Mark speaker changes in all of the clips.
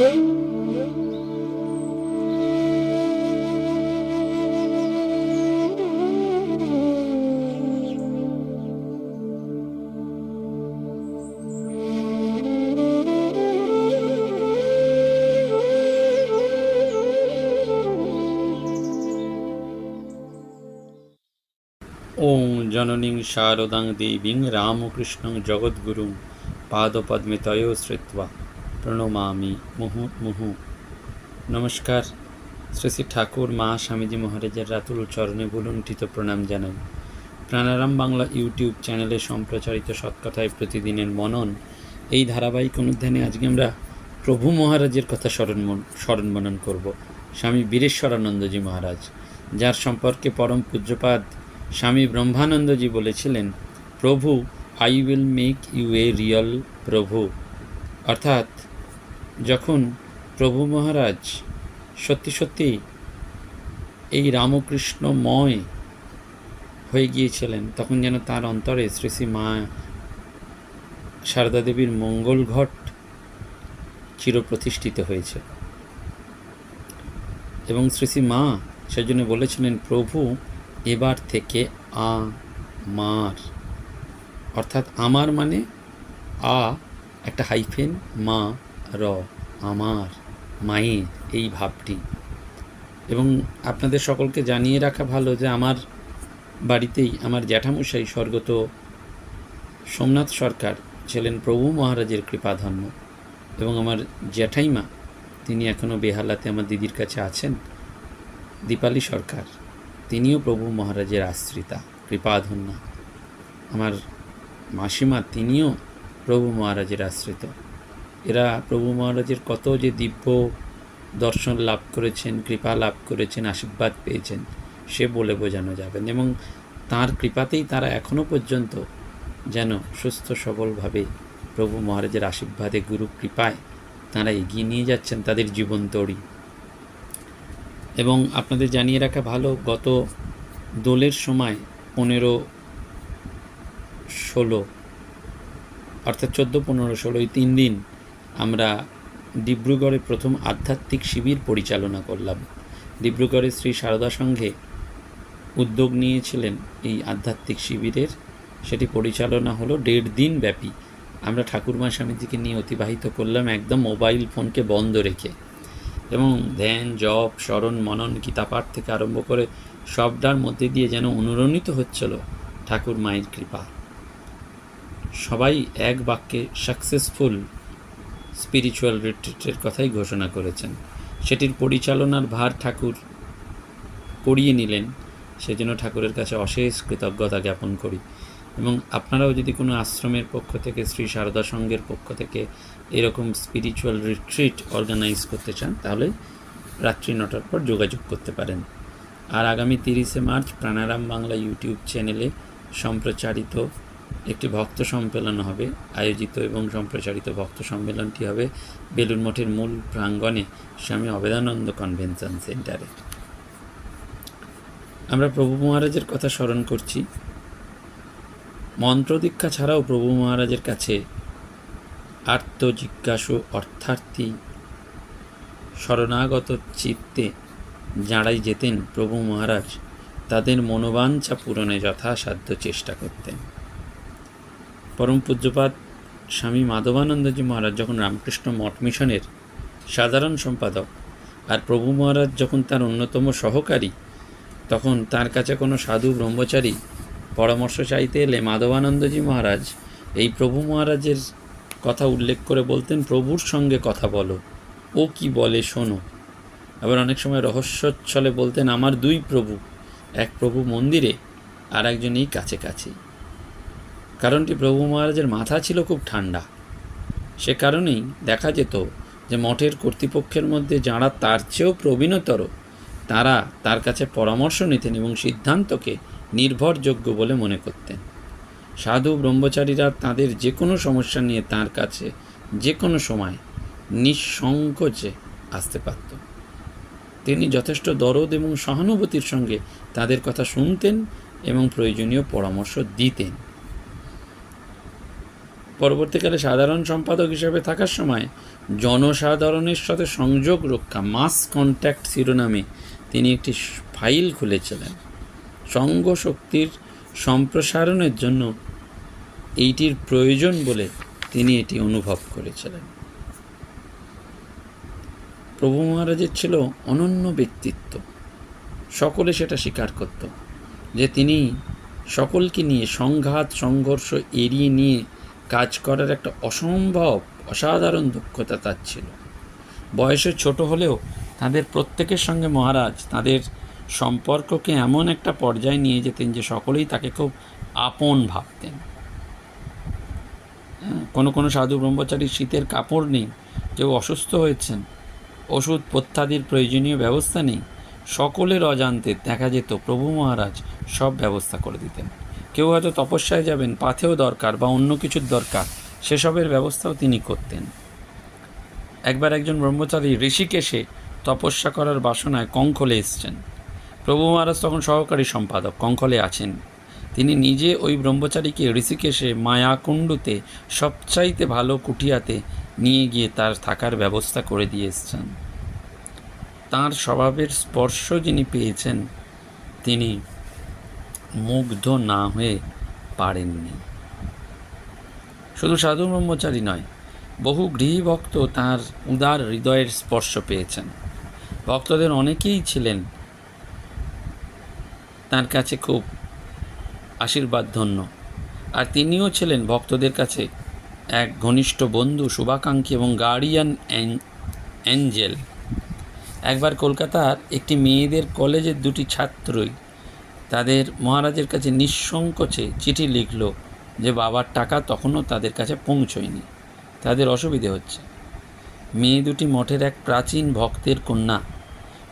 Speaker 1: ওং জননীং শারদাং দেবীং রামকৃষ্ণং জগদ্গুরুং পাদপদ্মে তয় প্রণমামি মুহু মুহু। নমস্কার। শ্রী শ্রী ঠাকুর মা স্বামীজি মহারাজের রাতুল চরণে ভুলুণ্ঠিত প্রণাম জানাই। প্রাণারাম বাংলা ইউটিউব চ্যানেলে সম্প্রচারিত সৎকথায় প্রতিদিনের মনন, এই ধারাবাহিক অনুধ্যানে আজকে আমরা প্রভু মহারাজের কথা স্মরণ স্মরণ মনন করব, স্বামী বীরেশ্বরানন্দজি মহারাজ। যার সম্পর্কে পরম পূজ্যপাদ স্বামী ব্রহ্মানন্দজি বলেছিলেন, প্রভু, I will make you a real প্রভু। অর্থাৎ যখন প্রভু মহারাজ সত্যি সত্যি এই রামকৃষ্ণময় হয়ে গিয়েছিলেন, তখন যেন তার অন্তরে শ্রী শ্রী মা সারদা দেবীর মঙ্গল ঘট চিরপ্রতিষ্ঠিত হয়েছে। এবং শ্রী শ্রী মা সেজন্য বলেছিলেন, প্রভু, এবার থেকে আ মার অর্থাৎ আমার মানে আ, একটা হাইফেন মা র, আমার, মায়ের এই ভাবটি। এবং আপনাদের সকলকে জানিয়ে রাখা ভালো যে আমার বাড়িতেই আমার জ্যাঠামশাই স্বর্গত সোমনাথ সরকার ছিলেন প্রভু মহারাজের কৃপাধন্য এবং আমার জ্যাঠাইমা, তিনি এখনও বেহালাতে আমার দিদির কাছে আছেন, দীপালি সরকার, তিনিও প্রভু মহারাজের আশ্রিতা, কৃপাধন্যা। আমার মাসিমা, তিনিও প্রভু মহারাজের আশ্রিত। এরা প্রভু মহারাজের কত যে দিব্য দর্শন লাভ করেছেন, কৃপা লাভ করেছেন, আশীর্বাদ পেয়েছেন, সে বলে বোঝানো যাবেন এবং তার কৃপাতেই তারা এখনও পর্যন্ত যেন সুস্থ সবলভাবে প্রভু মহারাজের আশীর্বাদে গুরু কৃপায় তারা এগিয়ে নিয়ে যাচ্ছেন তাদের জীবন তড়ি এবং আপনাদের জানিয়ে রাখা ভালো, গত দোলের সময় পনেরো ষোলো, অর্থাৎ চোদ্দ, পনেরো, ষোলো, এই তিন দিন আমরা ডিব্রুগড়ে প্রথম আধ্যাত্মিক শিবির পরিচালনা করলাম। ডিব্রুগড়ে শ্রী সারদা সংঘে উদ্যোগ নিয়েছিলেন এই আধ্যাত্মিক শিবিরের। সেটি পরিচালনা হলো দেড় দিন ব্যাপী। আমরা ঠাকুরমা স্বামীজিকে নিয়ে অতিবাহিত করলাম একদম মোবাইল ফোনকে বন্ধ রেখে। এবং ধ্যান, জপ, স্মরণ, মনন, গীতাপাঠ থেকে আরম্ভ করে সবটার মধ্যে দিয়ে যেন অনুরণিত হচ্ছিল ঠাকুর মায়ের কৃপা। সবাই এক বাক্যে সাকসেসফুল স্পিরিচুয়াল রিট্রিটের কথাই ঘোষণা করেছেন। সেটির পরিচালনার ভার ঠাকুর করিয়ে নিলেন, সেজন্য ঠাকুরের কাছে অশেষ কৃতজ্ঞতা জ্ঞাপন করি। এবং আপনারাও যদি কোনো আশ্রমের পক্ষ থেকে, শ্রী সারদা সংঘের পক্ষ থেকে এরকম স্পিরিচুয়াল রিট্রিট অর্গানাইজ করতে চান, তাহলে রাত্রি নটার পর যোগাযোগ করতে পারেন। আর আগামী তিরিশে মার্চ প্রাণারাম বাংলা ইউটিউব চ্যানেলে সম্প্রচারিত একটি ভক্ত সম্মেলন হবে, আয়োজিত এবং সম্প্রচারিত ভক্ত সম্মেলনটি হবে বেলুন মঠের মূল প্রাঙ্গণে স্বামী অবেদানন্দ কনভেনশন সেন্টারে। আমরা প্রভু মহারাজের কথা স্মরণ করছি। মন্ত্র দীক্ষা ছাড়াও প্রভু মহারাজের কাছে আর্ত জিজ্ঞাসু অর্থার্থী শরণাগত চিত্তে যাঁরাই যেতেন প্রভু মহারাজ, তাদের মনোবাঞ্ছা পূরণে যথাসাধ্য চেষ্টা করতেন। পরম পূজ্যপাত স্বামী মাধবানন্দজি মহারাজ যখন রামকৃষ্ণ মঠ মিশনের সাধারণ সম্পাদক আর প্রভু মহারাজ যখন তার অন্যতম সহকারী, তখন তার কাছে কোনো সাধু ব্রহ্মচারী পরামর্শ চাইতে এলে মাধবানন্দজি মহারাজ এই প্রভু মহারাজের কথা উল্লেখ করে বলতেন, প্রভুর সঙ্গে কথা বলো, ও কি বলে শোনো। আবার অনেক সময় রহস্যচ্ছলে বলতেন, আমার দুই প্রভু, এক প্রভু মন্দিরে আর একজন এই কাছে কাছেই কারণটি প্রভু মহারাজের মাথা ছিল খুব ঠান্ডা। সে কারণেই দেখা যেত যে মঠের কর্তৃপক্ষের মধ্যে যাঁরা তার চেয়েও প্রবীণতর, তারা তার কাছে পরামর্শ নিতেন এবং সিদ্ধান্তকে নির্ভরযোগ্য বলে মনে করতেন। সাধু ব্রহ্মচারীরা তাদের যে কোনো সমস্যা নিয়ে তার কাছে যে কোনো সময় নিঃসংকোচে আসতে পারত। তিনি যথেষ্ট দরদ এবং সহানুভূতির সঙ্গে তাদের কথা শুনতেন এবং প্রয়োজনীয় পরামর্শ দিতেন। পরবর্তীকালে সাধারণ সম্পাদক হিসেবে থাকার সময় জনসাধারণের সাথে সংযোগ রক্ষা, মাস কন্ট্যাক্ট শিরোনামে তিনি একটি ফাইল খুলেছিলেন। সঙ্গ শক্তির সম্প্রসারণের জন্য এইটির প্রয়োজন বলে তিনি এটি অনুভব করেছিলেন। প্রভু মহারাজের ছিল অনন্য ব্যক্তিত্ব। সকলে সেটা স্বীকার করত যে তিনি সকলকে নিয়ে সংঘাত, সংঘর্ষ এড়িয়ে নিয়ে কাজ করার একটা অসম্ভব অসাধারণ দক্ষতা তার ছিল। বয়সে ছোট হলেও তাদের প্রত্যেকের সঙ্গে মহারাজ তাদের সম্পর্ককে এমন একটা পর্যায়ে নিয়ে যেতেন যে সকলেই তাকে খুব আপন ভাবতেন। হ্যাঁ, কোনো কোনো সাধু ব্রহ্মচারীর শীতের কাপড় নেই কেউ অসুস্থ হয়েছেন ওষুধ পথ্যাদির প্রয়োজনীয় ব্যবস্থা নেই সকলের অজান্তে দেখা যেত প্রভু মহারাজ সব ব্যবস্থা করে দিতেন। কেউ হয়তো তপস্যায় যাবেন পাথেও দরকার বা অন্য কিছুর দরকার, সেসবের ব্যবস্থাও তিনি করতেন। একবার একজন ব্রহ্মচারী ঋষিকেশে তপস্যা করার বাসনায় কঙ্কলে এসছেন। প্রভু মহারাজ তখন সহকারী সম্পাদক কঙ্কলে আছেন। তিনি নিজে ওই ব্রহ্মচারীকে ঋষিকেশে মায়াকুণ্ডুতে সবচাইতে ভালো কুটিয়াতে নিয়ে গিয়ে তার থাকার ব্যবস্থা করে দিয়ে এসছেন। তাঁর স্বভাবের স্পর্শ যিনি পেয়েছেন, তিনি মুগ্ধ না হয়ে পারেননি। শুধু সাধু ব্রহ্মচারী নয়, বহু গৃহী ভক্ত তাঁর উদার হৃদয়ের স্পর্শ পেয়েছেন। ভক্তদের অনেকেই ছিলেন তার কাছে খুব আশীর্বাদ ধন্য আর তিনিও ছিলেন ভক্তদের কাছে এক ঘনিষ্ঠ বন্ধু, শুভাকাঙ্ক্ষী এবং গার্ডিয়ান অ্যাঞ্জেল। একবার কলকাতার একটি মেয়েদের কলেজের দুটি ছাত্রই তাদের মহারাজের কাছে নিঃসংকোচে চিঠি লিখল যে বাবার টাকা তখনও তাদের কাছে পৌঁছয়নি। তাদের অসুবিধে হচ্ছে। মেয়ে দুটি মঠের এক প্রাচীন ভক্তের কন্যা।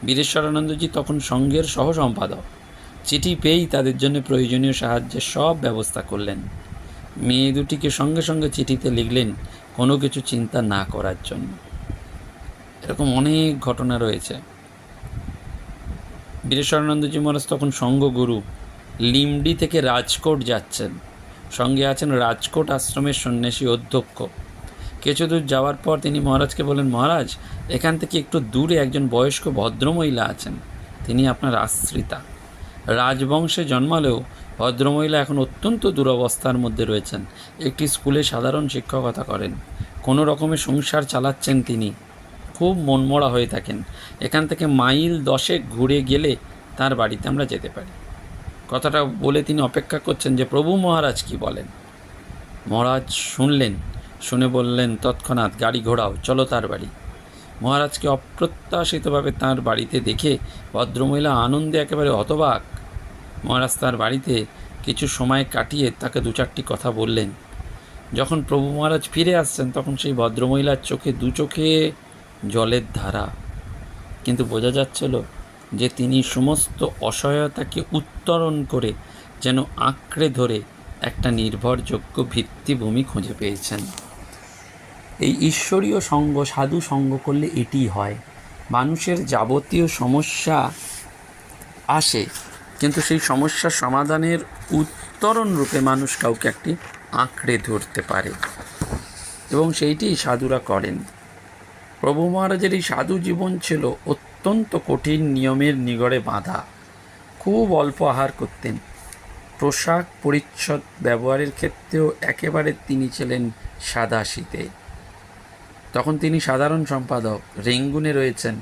Speaker 1: বীরেশ্বরানন্দজি তখন সঙ্ঘের সহ সম্পাদক চিঠি পেয়েই তাদের জন্য প্রয়োজনীয় সাহায্যের সব ব্যবস্থা করলেন। মেয়ে দুটিকে সঙ্গে সঙ্গে চিঠিতে লিখলেন কোনো কিছু চিন্তা না করার জন্য। এরকম অনেক ঘটনা রয়েছে। বীরেশ্বরানন্দজি মহারাজ তখন সঙ্গগুরু লিমডি থেকে রাজকোট যাচ্ছেন। সঙ্গে আছেন রাজকোট আশ্রমের সন্ন্যাসী অধ্যক্ষ। কিছু দূর যাওয়ার পর তিনি মহারাজকে বলেন, মহারাজ, এখান থেকে একটু দূরে একজন বয়স্ক ভদ্রমহিলা আছেন। তিনি আপনার আশ্রিতা। রাজবংশে জন্মালেও ভদ্রমহিলা এখন অত্যন্ত দুরবস্থার মধ্যে রয়েছেন। একটি স্কুলে সাধারণ শিক্ষকতা করেন। কোনো রকমের সংসার চালাচ্ছেন তিনি। খুব মনমরা হয়ে থাকেন। এখান থেকে মাইল দশেক ঘুরে গেলে তার বাড়িতে আমরা যেতে পারি। কথাটা বলে তিনি অপেক্ষা করছেন যে, প্রভু মহারাজ কি বলেন? মহারাজ শুনলেন, শুনে বললেন, তৎক্ষণাৎ গাড়ি ঘোড়াও, চলো তার বাড়ি। মহারাজকে অপ্রত্যাশিতভাবে তার বাড়িতে দেখে ভদ্রমহিলা আনন্দে একেবারে হতবাক। মহারাজ তার বাড়িতে কিছু সময় কাটিয়ে তাকে দু চারটি কথা বললেন। যখন প্রভু মহারাজ ফিরে আসছেন, তখন সেই ভদ্রমহিলার চোখে দু চোখে জলের ধারা। কিন্তু বোঝা যাচ্ছিল যে তিনি সমস্ত অসহায়তাকে উত্তরণ করে যেন আঁকড়ে ধরে একটা নির্ভরযোগ্য ভিত্তিভূমি খুঁজে পেয়েছেন। এই ঈশ্বরীয় সঙ্গ, সাধু সঙ্গ করলে এটি হয়। মানুষের যাবতীয় সমস্যা আসে, কিন্তু সেই সমস্যার সমাধানের উত্তরণ রূপে মানুষ কাউকে একটি আঁকড়ে ধরতে পারে। এবং সেইটি সাধুরা করেন। প্রভু মহারাজের এই সাধু জীবন ছিল অত্যন্ত কঠিন নিয়মের নিগড়ে বাঁধা। খুব অল্প আহার করতেন। পোশাক পরিচ্ছদ ব্যবহারের ক্ষেত্রেও একেবারে তিনি ছিলেন সাদা শীতে। তখন তিনি সাধারণ সম্পাদক, রেঙ্গুনে রয়েছেন।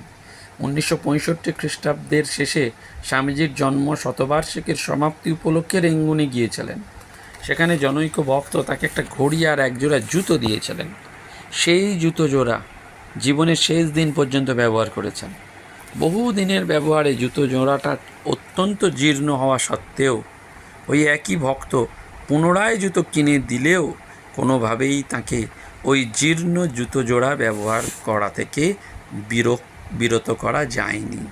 Speaker 1: উনিশশো পঁয়ষট্টি খ্রিস্টাব্দের শেষে স্বামীজির জন্ম শতবার্ষিকীর সমাপ্তি উপলক্ষে রেঙ্গুনে গিয়েছিলেন। সেখানে জনৈক ভক্ত তাকে একটা ঘড়ি আর একজোড়া জুতো দিয়েছিলেন। সেই জুতো জোড়া জীবনের শেষ দিন পর্যন্ত ব্যবহার করেছেন। বহু দিনের ব্যবহারে জুতো জোড়াটা অত্যন্ত জীর্ণ হওয়া সত্ত্বেও ওই একই ভক্ত পুনরায় জুতো কিনে দিলেও কোনোভাবেই তাকে ওই জীর্ণ জুতো জোড়া ব্যবহার করা থেকে বিরক, বিরত করা যায়নি।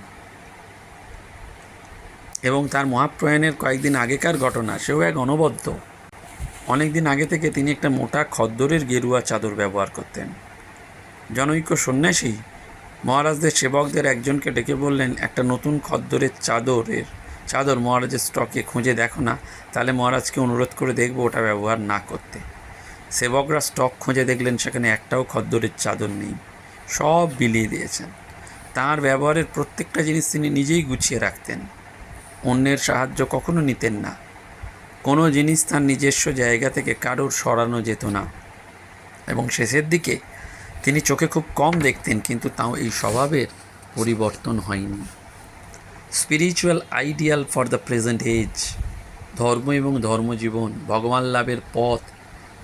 Speaker 1: এবং তার মহাপ্রয়াণের কয়েকদিন আগেকার ঘটনা, সেও এক অনবদ্য। অনেক দিন আগে থেকে তিনি একটা মোটা খদ্দরের গেরুয়া চাদর ব্যবহার করতেন। জনৈক সন্ন্যাসী মহারাজদের সেবকদের একজনকে ডেকে বললেন, একটা নতুন খদ্দরের চাদরের, চাদর মহারাজের স্টকে খুঁজে দেখো না, তাহলে মহারাজকে অনুরোধ করে দেখব ওটা ব্যবহার না করতে। সেবকরা স্টক খুঁজে দেখলেন, সেখানে একটাও খদ্দরের চাদর নেই, সব বিলিয়ে দিয়েছেন। তার ব্যবহারের প্রত্যেকটা জিনিস তিনি নিজেই গুছিয়ে রাখতেন। অন্যের সাহায্য কখনো নিতেন না। কোনো জিনিস তার নিজস্ব জায়গা থেকে কারোর সরানো যেত না। এবং শেষের দিকে তিনি চোখে খুব কম দেখতেন, কিন্তু তাও এই স্বভাবের পরিবর্তন হয়নি। Spiritual ideal for the present age ধর্ম এবং ধর্মজীবন, ভগবান লাভের পথ,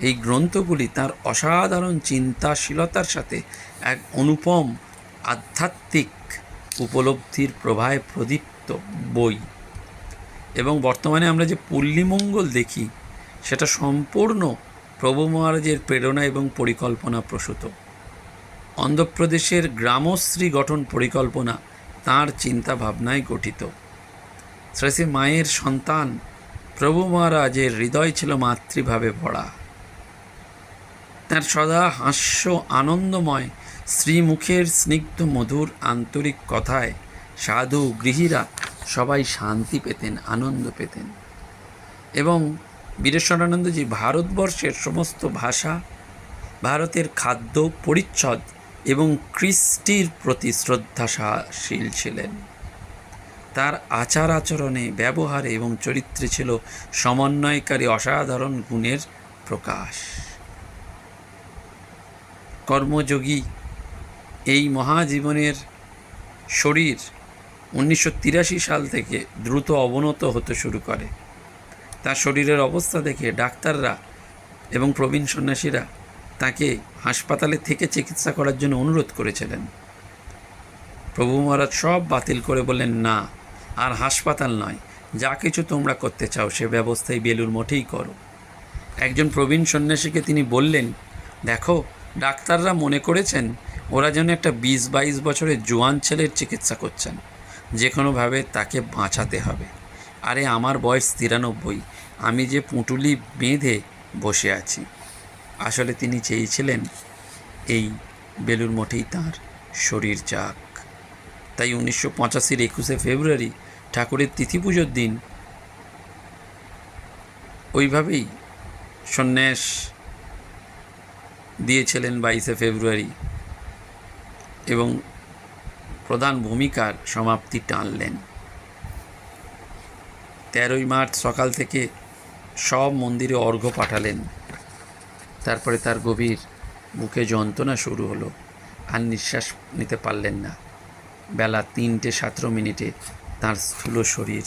Speaker 1: এই গ্রন্থগুলি তার অসাধারণ চিন্তাশীলতার সাথে এক অনুপম আধ্যাত্মিক উপলব্ধির প্রভায় প্রদীপ্ত বই। এবং বর্তমানে আমরা যে পল্লীমঙ্গল দেখি, সেটা সম্পূর্ণ প্রভু মহারাজের প্রেরণা এবং পরিকল্পনা প্রসূত অন্ধ্রপ্রদেশের গ্রামশ্রী গঠন পরিকল্পনা তাঁর চিন্তা ভাবনায় গঠিত। শ্রেষী মায়ের সন্তান প্রভু মহারাজের হৃদয় ছিল মাতৃভাবে ভরা। তার সদা হাস্য আনন্দময়, শ্রীমুখের স্নিগ্ধ মধুর আন্তরিক কথায় সাধু গৃহীরা সবাই শান্তি পেতেন, আনন্দ পেতেন এবং বীরেশ্বরানন্দজি ভারতবর্ষের সমস্ত ভাষা, ভারতের খাদ্য পরিচ্ছদ এবং কৃষ্টির প্রতি শ্রদ্ধাশীল ছিলেন। তার আচার আচরণে ব্যবহারে এবং চরিত্রে ছিল সমন্বয়কারী অসাধারণ গুণের প্রকাশ। কর্মযোগী এই মহাজীবনের শরীর উনিশশো তিরাশি সাল থেকে দ্রুত অবনত হতে শুরু করে। তার শরীরের অবস্থা দেখে ডাক্তাররা এবং প্রবীণ সন্ন্যাসীরা তাকে হাসপাতালে থেকে চিকিৎসা করার জন্য অনুরোধ করেছিলেন। প্রভু মহারাজ সব বাতিল করে বললেন, না, আর হাসপাতাল নয়। যা কিছু তোমরা করতে চাও, সে ব্যবস্থাই বেলুর মঠেই করো। একজন প্রবীণ সন্ন্যাসীকে তিনি বললেন, দেখো, ডাক্তাররা মনে করেছেন, ওরা যেন একটা বিশ বাইশ বছরের জোয়ান ছেলের চিকিৎসা করছেন। যে কোনোভাবে তাকে বাঁচাতে হবে। আরে, আমার বয়স তিরানব্বই। আমি যে পুঁটুলি বেঁধে বসে আছি। আসলে তিনি চেয়েছিলেন এই বেলুর মঠেই তাঁর শরীর যাক। তাই উনিশশো পঁচাশির একুশে ফেব্রুয়ারি ঠাকুরের তিথি পুজোর দিন ওইভাবেই সন্ন্যাস দিয়েছিলেন বাইশে ফেব্রুয়ারি এবং প্রধান ভূমিকার সমাপ্তি টানলেন। তেরোই মার্চ সকাল থেকে সব মন্দিরে অর্ঘ্য পাঠালেন। তারপরে তার গভীর মুখে যন্ত্রণা শুরু হলো। আর নিঃশ্বাস নিতে পারলেন না। বেলা তিনটে সতেরো মিনিটে তাঁর স্থূল শরীর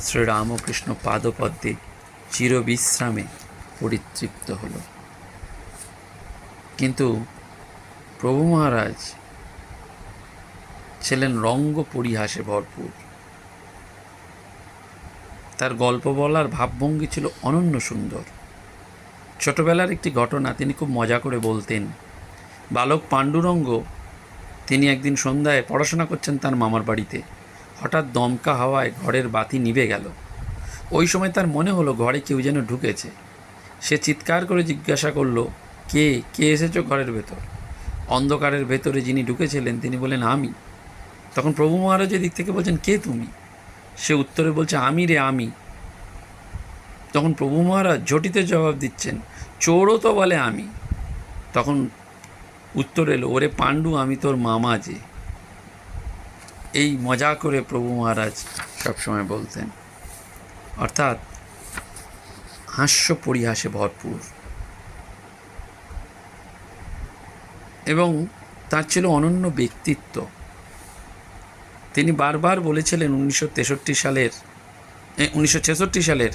Speaker 1: শ্রীরামকৃষ্ণ পাদপদ্মে চিরবিশ্রামে পরিতৃপ্ত হল। কিন্তু প্রভু মহারাজ ছিলেন রঙ্গ পরিহাসে ভরপুর। তার গল্প বলার ভাবভঙ্গি ছিল অনন্য সুন্দর। ছোটবেলার একটি ঘটনা তিনি খুব মজা করে বলতেন। বালক পাণ্ডুরঙ্গ তিনি একদিন সন্ধ্যায় পড়াশোনা করছেন তার মামার বাড়িতে। হঠাৎ দমকা হাওয়ায় ঘরের বাতি নিভে গেল। ওই সময় তার মনে হলো ঘরে কেউ যেন ঢুকেছে। সে চিৎকার করে জিজ্ঞাসা করল, কে কে এসেছ ঘরের ভেতর? অন্ধকারের ভেতরে যিনি ঢুকেছিলেন তিনি বলেন আমি। তখন প্রভু মহারাজের দিক থেকে বলছেন, কে তুমি? সে উত্তরে বলছে, আমি রে আমি। তখন প্রভু মহারাজ ঝটিতে জবাব দিচ্ছেন চোরও তো বলে আমি। তখন উত্তর এলো, ওরে পাণ্ডু, আমি তোর মামা যে। এই মজা করে প্রভু মহারাজ সবসময় বলতেন। অর্থাৎ হাস্য পরিহাসে ভরপুর। এবং তার ছিল অনন্য ব্যক্তিত্ব। তিনি বারবার বলেছিলেন উনিশশো তেষট্টি সালের উনিশশো ছেষট্টি সালের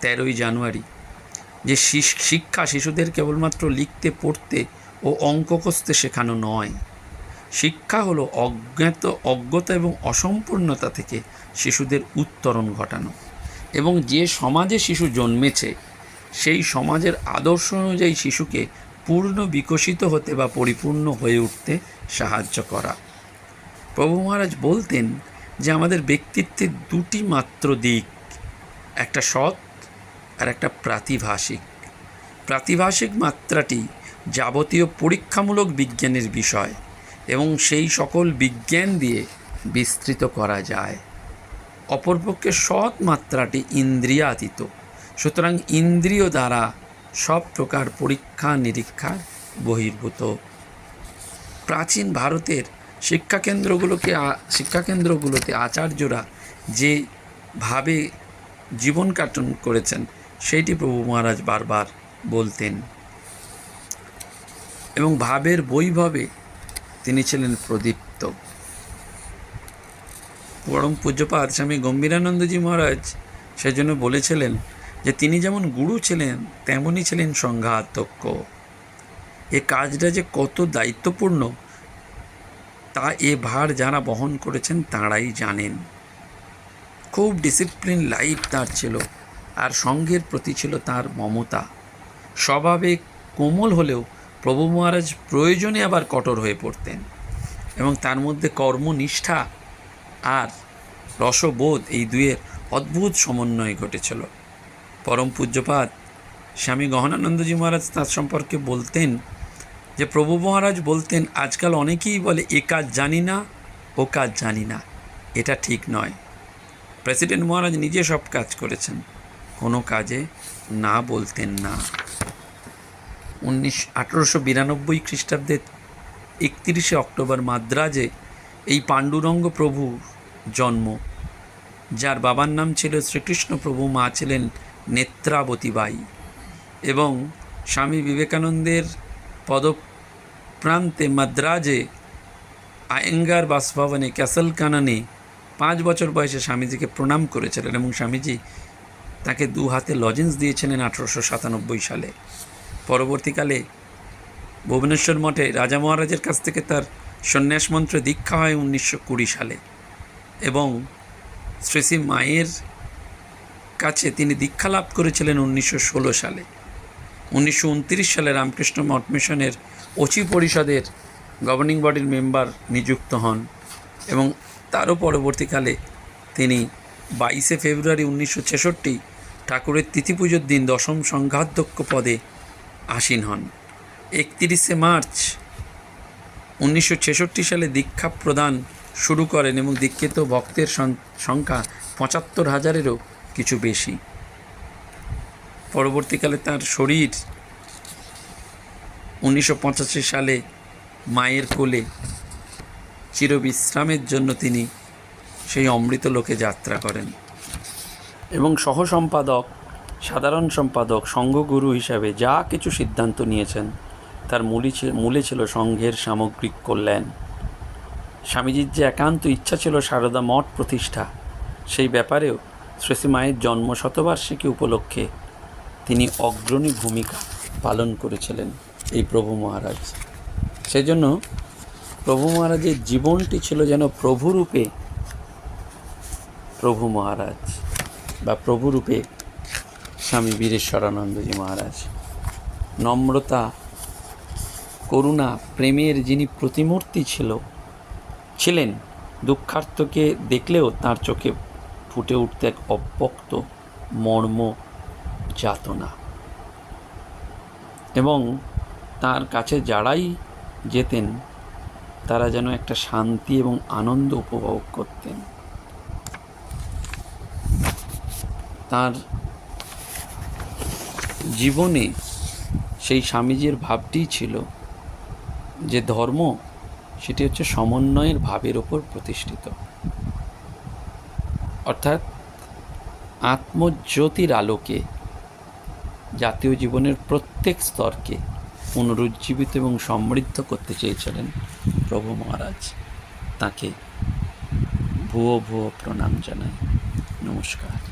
Speaker 1: তেরোই জানুয়ারি যে শিক্ষা শিশুদের কেবলমাত্র লিখতে, পড়তে ও অঙ্ক কষতে শেখানো নয়। শিক্ষা হলো অজ্ঞাত, অজ্ঞতা এবং অসম্পূর্ণতা থেকে শিশুদের উত্তরণ ঘটানো। এবং যে সমাজে শিশু জন্মেছে, সেই সমাজের আদর্শ অনুযায়ী শিশুকে পূর্ণ বিকশিত হতে বা পরিপূর্ণ হয়ে উঠতে সাহায্য করা। প্রভু মহারাজ বলতেন যে আমাদের ব্যক্তিত্বের দুটি মাত্র দিক, একটা সৎ আর একটা প্রাতিভাষিক। প্রাতিভাষিক মাত্রাটি যাবতীয় পরীক্ষামূলক বিজ্ঞানের বিষয় এবং সেই সকল বিজ্ঞান দিয়ে বিস্তৃত করা যায়। অপরপক্ষে সৎ মাত্রাটি ইন্দ্রিয়াতীত। সুতরাং ইন্দ্রিয় দ্বারা সব প্রকার পরীক্ষা নিরীক্ষার বহির্ভূত। প্রাচীন ভারতের শিক্ষাকেন্দ্রগুলোকে শিক্ষাকেন্দ্রগুলোতে আচার্যরা যে ভাবে জীবন কাটন করেছেন সেইটি প্রভু মহারাজ বারবার বলতেন। এবং ভাবের বৈভবে তিনি ছিলেন প্রদীপ্ত। পরম পূজ্যপাত স্বামী গম্ভীরানন্দজি মহারাজ সেজন্য বলেছিলেন যে, তিনি যেমন গুরু ছিলেন তেমনই ছিলেন সংঘাতজ্ঞ। এ কাজটা যে কত দায়িত্বপূর্ণ, তা এ ভার যারা বহন করেছেন, তাঁরাই জানেন। খুব ডিসিপ্লিন লাইফ তার ছিল। আর সঙ্ঘের প্রতি ছিল তার মমতা। স্বভাবে কোমল হলেও প্রভু মহারাজ প্রয়োজনে আবার কঠোর হয়ে পড়তেন এবং তার মধ্যে কর্মনিষ্ঠা আর রসবোধ এই দুয়ের অদ্ভুত সমন্বয় ঘটেছিল। পরম পূজ্যপাত স্বামী গহনানন্দজি মহারাজ তার সম্পর্কে বলতেন যে, প্রভু মহারাজ বলতেন, আজকাল অনেকেই বলে, এ কাজ জানি না, ও কাজ জানি না। এটা ঠিক নয়। প্রেসিডেন্ট মহারাজ নিজে সব কাজ করেছেন। কোনো কাজে না বলতেন না। উনিশ, আঠেরোশো বিরানব্বই খ্রিস্টাব্দের একত্রিশে অক্টোবর মাদ্রাজে এই পাণ্ডুরঙ্গ প্রভুর জন্ম, যার বাবার নাম ছিল শ্রীকৃষ্ণ প্রভু, মা ছিলেন নেত্রাবতী বাই এবং স্বামী বিবেকানন্দের পদপ্রান্তে মাদ্রাজে আয়েঙ্গার বাসভবনে ক্যাসল কানানে পাঁচ বছর বয়সে স্বামীজিকে প্রণাম করেছিলেন এবং স্বামীজি তাকে দু হাতে লজেন্স দিয়েছিলেন আঠেরোশো সাতানব্বই সালে। পরবর্তীকালে ভুবনেশ্বর মঠে রাজা মহারাজের কাছ থেকে তার সন্ন্যাস মন্ত্র দীক্ষা হয় উনিশশো কুড়ি সালে এবং শ্রী শ্রী মায়ের কাছে তিনি দীক্ষা লাভ করেছিলেন উনিশশো ষোলো সালে। উনিশশো উনত্রিশ সালে রামকৃষ্ণ মঠ মিশনের অচি পরিষদের গভর্নিং বডির মেম্বার নিযুক্ত হন এবং তারও পরবর্তীকালে তিনি বাইশে ফেব্রুয়ারি উনিশশো ছেষট্টি ঠাকুরের তিথি পুজোর দিন দশম সংঘাধ্যক্ষ পদে আসীন হন। একত্রিশে মার্চ উনিশশো ছেষট্টি সালে দীক্ষা প্রদান শুরু করেন এবং দীক্ষিত ভক্তের সংখ্যা পঁচাত্তর হাজারেরও কিছু বেশি। পরবর্তীকালে তার শরীর উনিশশো পঁচাশি সালে মায়ের কোলে চিরবিশ্রামের জন্য তিনি সেই অমৃত লোকে যাত্রা করেন। এবং সহ সম্পাদক সাধারণ সম্পাদক সংঘগুরু হিসাবে যা কিছু সিদ্ধান্ত নিয়েছেন, তার মূলে ছিল মূলে ছিল সংঘের সামগ্রিক কল্যাণ। স্বামীজির যে একান্ত ইচ্ছা ছিল সারদা মঠ প্রতিষ্ঠা, সেই ব্যাপারেও শ্রেষী মায়ের জন্ম শতবার্ষিকী উপলক্ষে তিনি অগ্রণী ভূমিকা পালন করেছিলেন এই প্রভু মহারাজ। সেজন্য প্রভু মহারাজের জীবনটি ছিল যেন প্রভুরূপে প্রভু মহারাজ। বা প্রভুরূপে স্বামী বীরেশ্বরানন্দজি মহারাজ। নম্রতা, করুণা, প্রেমের যিনি প্রতিমূর্তি ছিল, ছিলেন দুঃখার্থকে দেখলেও তার চোখে ফুটে উঠতে এক অব্যক্ত মর্ম যাতনা। এবং তার কাছে যারাই যেতেন, তারা যেন একটা শান্তি এবং আনন্দ উপভোগ করতেন। তার জীবনে সেই স্বামীজির ভাবটিই ছিল যে ধর্ম সেটি হচ্ছে সমন্বয়ের ভাবের ওপর প্রতিষ্ঠিত। অর্থাৎ আত্মজ্যোতির আলোকে জাতীয় জীবনের প্রত্যেক স্তরকে পুনরুজ্জীবিত এবং সমৃদ্ধ করতে চেয়েছিলেন প্রভু মহারাজ। তাকে ভুয়ো ভুয়ো প্রণাম জানাই। নমস্কার।